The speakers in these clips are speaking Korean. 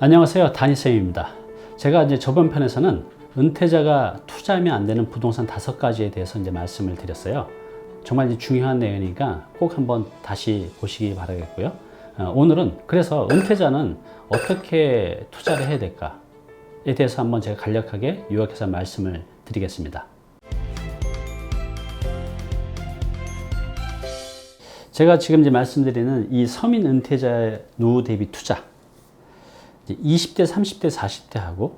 안녕하세요. 다니쌤입니다. 제가 이제 저번 편에서는 은퇴자가 투자하면 안 되는 부동산 다섯 가지에 대해서 이제 말씀을 드렸어요. 정말 중요한 내용이니까 꼭 한번 다시 보시기 바라겠고요. 어, 오늘은 그래서 은퇴자는 어떻게 투자를 해야 될까에 대해서 한번 제가 간략하게 요약해서 말씀을 드리겠습니다. 제가 지금 이제 말씀드리는 이 서민 은퇴자 노후 대비 투자 20대, 30대, 40대하고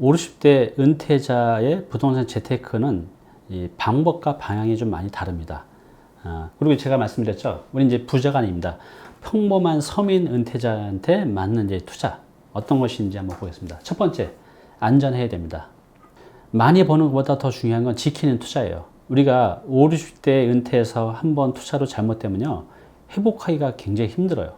50대 은퇴자의 부동산 재테크는 이 방법과 방향이 좀 많이 다릅니다. 아, 그리고 제가 말씀드렸죠. 우리 이제 부자가 아닙니다. 평범한 서민 은퇴자한테 맞는 이제 투자 어떤 것인지 한번 보겠습니다. 첫 번째, 안전해야 됩니다. 많이 버는 것보다 더 중요한 건 지키는 투자예요. 우리가 5, 60대 은퇴해서 한 번 투자로 잘못되면요. 회복하기가 굉장히 힘들어요.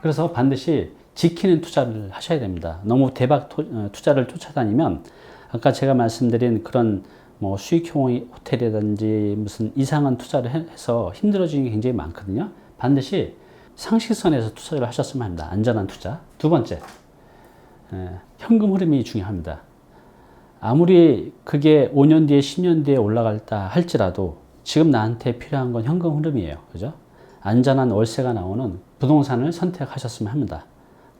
그래서 반드시 지키는 투자를 하셔야 됩니다. 너무 대박 토, 어, 투자를 쫓아다니면 아까 제가 말씀드린 그런 뭐 수익형 호텔이라든지 무슨 이상한 투자를 해서 힘들어지는 게 굉장히 많거든요. 반드시 상식선에서 투자를 하셨으면 합니다. 안전한 투자. 두 번째, 에, 현금 흐름이 중요합니다. 아무리 그게 5년 뒤에 10년 뒤에 올라갈다 할지라도 지금 나한테 필요한 건 현금 흐름이에요. 그죠? 안전한 월세가 나오는 부동산을 선택하셨으면 합니다.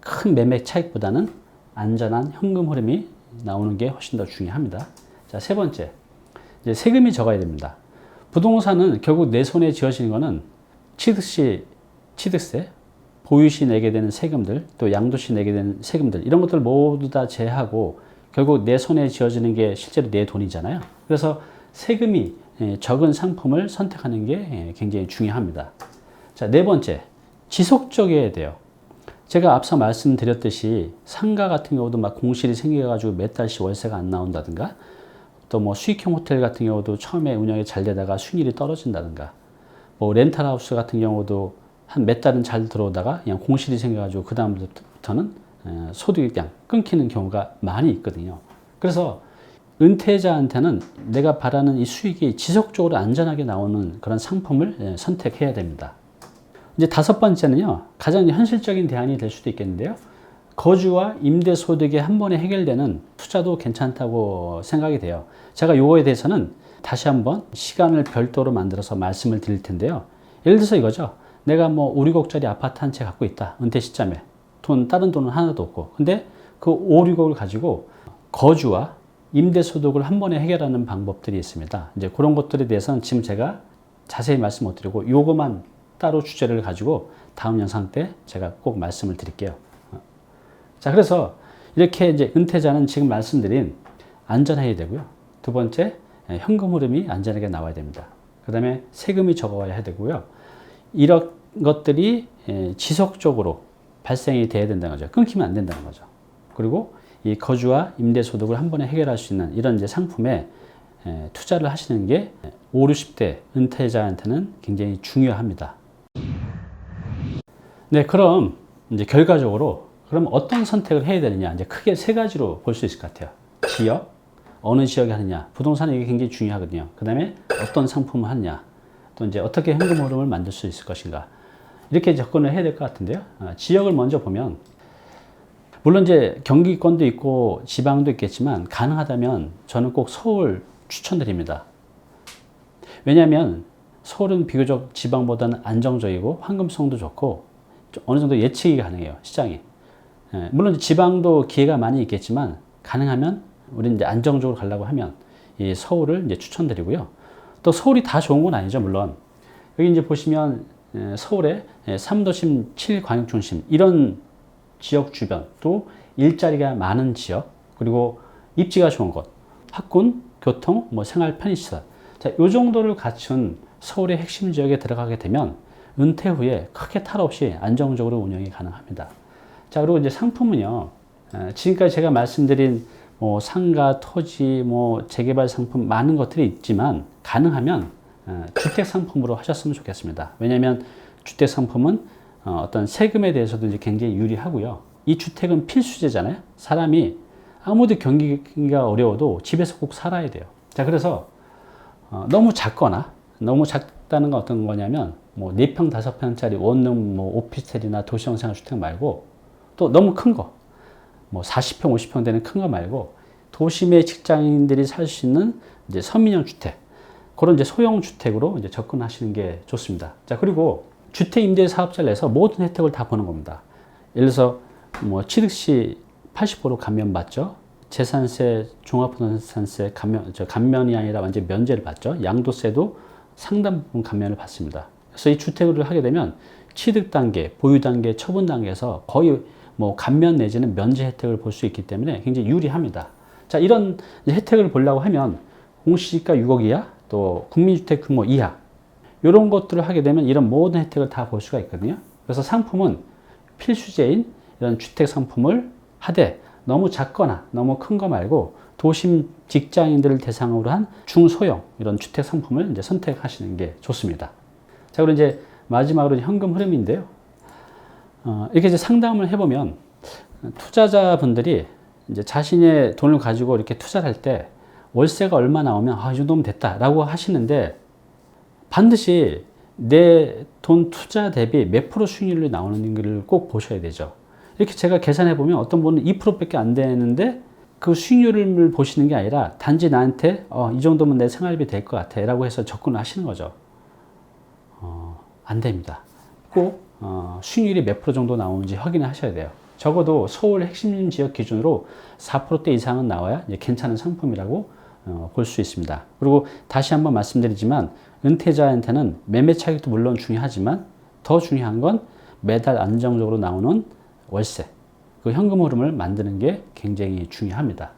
큰 매매 차익보다는 안전한 현금 흐름이 나오는 게 훨씬 더 중요합니다. 자, 세 번째. 이제 세금이 적어야 됩니다. 부동산은 결국 내 손에 지어지는 거는 취득시, 취득세, 보유시 내게 되는 세금들, 또 양도시 내게 되는 세금들, 이런 것들 모두 다 제하고 결국 내 손에 지어지는 게 실제로 내 돈이잖아요. 그래서 세금이 예, 적은 상품을 선택하는 게 예, 굉장히 중요합니다. 자, 네 번째. 지속적이어야 돼요. 제가 앞서 말씀드렸듯이 상가 같은 경우도 막 공실이 생겨가지고 몇 달씩 월세가 안 나온다든가 또 뭐 수익형 호텔 같은 경우도 처음에 운영이 잘 되다가 수익률이 떨어진다든가 뭐 렌탈하우스 같은 경우도 한 몇 달은 잘 들어오다가 그냥 공실이 생겨가지고 그 다음부터는 소득이 그냥 끊기는 경우가 많이 있거든요. 그래서 은퇴자한테는 내가 바라는 이 수익이 지속적으로 안전하게 나오는 그런 상품을 선택해야 됩니다. 이제 다섯 번째는요, 가장 현실적인 대안이 될 수도 있겠는데요. 거주와 임대 소득이 한 번에 해결되는 투자도 괜찮다고 생각이 돼요. 제가 요거에 대해서는 다시 한번 시간을 별도로 만들어서 말씀을 드릴 텐데요. 예를 들어서 이거죠. 내가 뭐 5, 6억짜리 아파트 한 채 갖고 있다. 은퇴 시점에. 돈, 다른 돈은 하나도 없고. 근데 그 5, 6억을 가지고 거주와 임대 소득을 한 번에 해결하는 방법들이 있습니다. 이제 그런 것들에 대해서는 지금 제가 자세히 말씀 못 드리고 요거만 따로 주제를 가지고 다음 영상 때 제가 꼭 말씀을 드릴게요. 자, 그래서 이렇게 이제 은퇴자는 지금 말씀드린 안전해야 되고요. 두 번째, 현금 흐름이 안전하게 나와야 됩니다. 그 다음에 세금이 적어야 되고요. 이런 것들이 지속적으로 발생이 돼야 된다는 거죠. 끊기면 안 된다는 거죠. 그리고 이 거주와 임대 소득을 한 번에 해결할 수 있는 이런 이제 상품에 투자를 하시는 게 5, 60대 은퇴자한테는 굉장히 중요합니다. 네, 그럼 이제 결과적으로 그럼 어떤 선택을 해야 되느냐 이제 크게 세 가지로 볼 수 있을 것 같아요. 지역, 어느 지역에 하느냐, 부동산 이게 굉장히 중요하거든요. 그 다음에 어떤 상품을 하느냐, 또 이제 어떻게 현금 흐름을 만들 수 있을 것인가 이렇게 접근을 해야 될 것 같은데요. 아, 지역을 먼저 보면 물론 이제 경기권도 있고 지방도 있겠지만 가능하다면 저는 꼭 서울 추천드립니다. 왜냐하면 서울은 비교적 지방보다는 안정적이고 황금성도 좋고 어느 정도 예측이 가능해요 시장이. 예, 물론 지방도 기회가 많이 있겠지만 가능하면 우리 이제 안정적으로 가려고 하면 이 서울을 이제 추천드리고요. 또 서울이 다 좋은 건 아니죠 물론 여기 이제 보시면 예, 서울의 3도심 7광역중심 이런 지역 주변 또 일자리가 많은 지역 그리고 입지가 좋은 곳 학군 교통 뭐 생활 편의시설 자 요 정도를 갖춘 서울의 핵심 지역에 들어가게 되면 은퇴 후에 크게 탈 없이 안정적으로 운영이 가능합니다. 자, 그리고 이제 상품은요, 지금까지 제가 말씀드린 뭐 상가, 토지, 뭐 재개발 상품 많은 것들이 있지만 가능하면 주택 상품으로 하셨으면 좋겠습니다. 왜냐하면 주택 상품은 어, 어떤 세금에 대해서도 이제 굉장히 유리하고요. 이 주택은 필수제잖아요. 사람이 아무도 경기가 어려워도 집에서 꼭 살아야 돼요. 자, 그래서 어, 너무 작거나 너무 작 다는 건 어떤 거냐면 뭐 4평, 5평짜리 원룸 뭐 오피스텔이나 도시형 생활주택 말고 또 너무 큰 거. 뭐 40평, 50평 되는 큰 거 말고 도심의 직장인들이 살 수 있는 이제 서민형 주택 그런 이제 소형 주택으로 이제 접근하시는 게 좋습니다. 자 그리고 주택 임대 사업자를 내서 모든 혜택을 다 보는 겁니다. 예를 들어서 뭐 취득 시 80% 감면 받죠. 재산세, 종합부동산세 감면, 저 감면이 아니라 완전 면제를 받죠. 양도세도 상당 부분 감면을 받습니다. 그래서 이 주택을 하게 되면 취득 단계, 보유 단계, 처분 단계에서 거의 뭐 감면 내지는 면제 혜택을 볼 수 있기 때문에 굉장히 유리합니다. 자, 이런 혜택을 보려고 하면 공시지가 6억 이하, 또 국민주택 규모 이하, 이런 것들을 하게 되면 이런 모든 혜택을 다 볼 수가 있거든요. 그래서 상품은 필수제인 이런 주택 상품을 하되 너무 작거나 너무 큰 거 말고 도심 직장인들을 대상으로 한 중소형 이런 주택 상품을 이제 선택하시는 게 좋습니다. 자, 그리고 이제 마지막으로 현금 흐름인데요. 어, 이렇게 이제 상담을 해보면 투자자분들이 이제 자신의 돈을 가지고 이렇게 투자를 할 때 월세가 얼마 나오면 아, 이 정도면 됐다라고 하시는데 반드시 내 돈 투자 대비 몇 프로 수익률이 나오는 것을 꼭 보셔야 되죠. 이렇게 제가 계산해 보면 어떤 분은 2%밖에 안 되는데 그 수익률을 보시는 게 아니라 단지 나한테 어, 이 정도면 내 생활비 될 것 같아 라고 해서 접근을 하시는 거죠. 어, 안 됩니다. 꼭 어, 수익률이 몇 프로 정도 나오는지 확인을 하셔야 돼요. 적어도 서울 핵심 지역 기준으로 4%대 이상은 나와야 괜찮은 상품이라고 어, 볼 수 있습니다. 그리고 다시 한번 말씀드리지만 은퇴자한테는 매매 차익도 물론 중요하지만 더 중요한 건 매달 안정적으로 나오는 월세, 그 현금 흐름을 만드는 게 굉장히 중요합니다.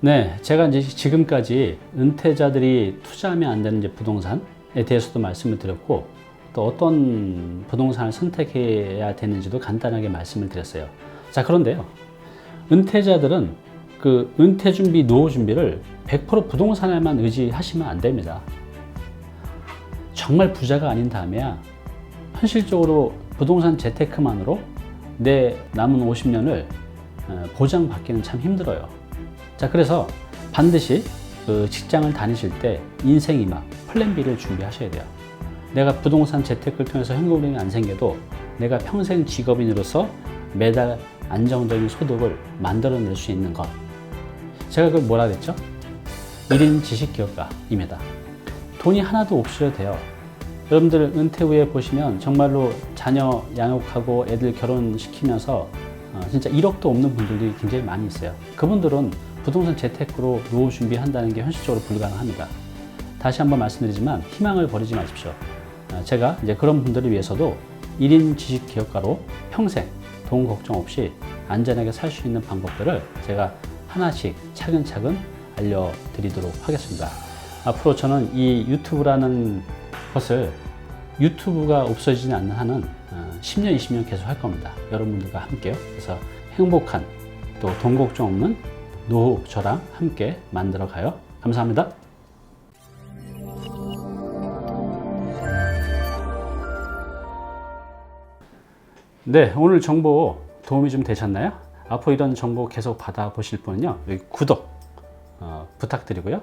네, 제가 이제 지금까지 은퇴자들이 투자하면 안 되는 이제 부동산에 대해서도 말씀을 드렸고 또 어떤 부동산을 선택해야 되는지도 간단하게 말씀을 드렸어요. 자, 그런데요. 은퇴자들은 그 은퇴 준비, 노후 준비를 100% 부동산에만 의지하시면 안 됩니다. 정말 부자가 아닌 다음에야 현실적으로 부동산 재테크만으로 내 남은 50년을 보장받기는 참 힘들어요. 자, 그래서 반드시 그 직장을 다니실 때 인생 이막 플랜 B를 준비하셔야 돼요. 내가 부동산 재테크를 통해서 현금 흐름이 안 생겨도 내가 평생 직업인으로서 매달 안정적인 소득을 만들어낼 수 있는 것. 제가 그걸 뭐라 그랬죠? 1인 지식기업가입니다. 돈이 하나도 없으셔도 돼요. 여러분들 은퇴 후에 보시면 정말로 자녀 양육하고 애들 결혼시키면서 어, 진짜 1억도 없는 분들이 굉장히 많이 있어요. 그분들은 부동산 재테크로 노후 준비한다는 게 현실적으로 불가능합니다. 다시 한번 말씀드리지만 희망을 버리지 마십시오. 어, 제가 이제 그런 분들을 위해서도 1인 지식 기업가로 평생 돈 걱정 없이 안전하게 살 수 있는 방법들을 제가 하나씩 차근차근 알려드리도록 하겠습니다. 앞으로 저는 이 유튜브라는 것을 유튜브가 없어지지 않는 한은 10년, 20년 계속 할 겁니다. 여러분들과 함께요. 그래서 행복한 또 돈 걱정 없는 노후 저랑 함께 만들어 가요. 감사합니다. 네, 오늘 정보 도움이 좀 되셨나요? 앞으로 이런 정보 계속 받아보실 분은요, 여기 구독 어, 부탁드리고요.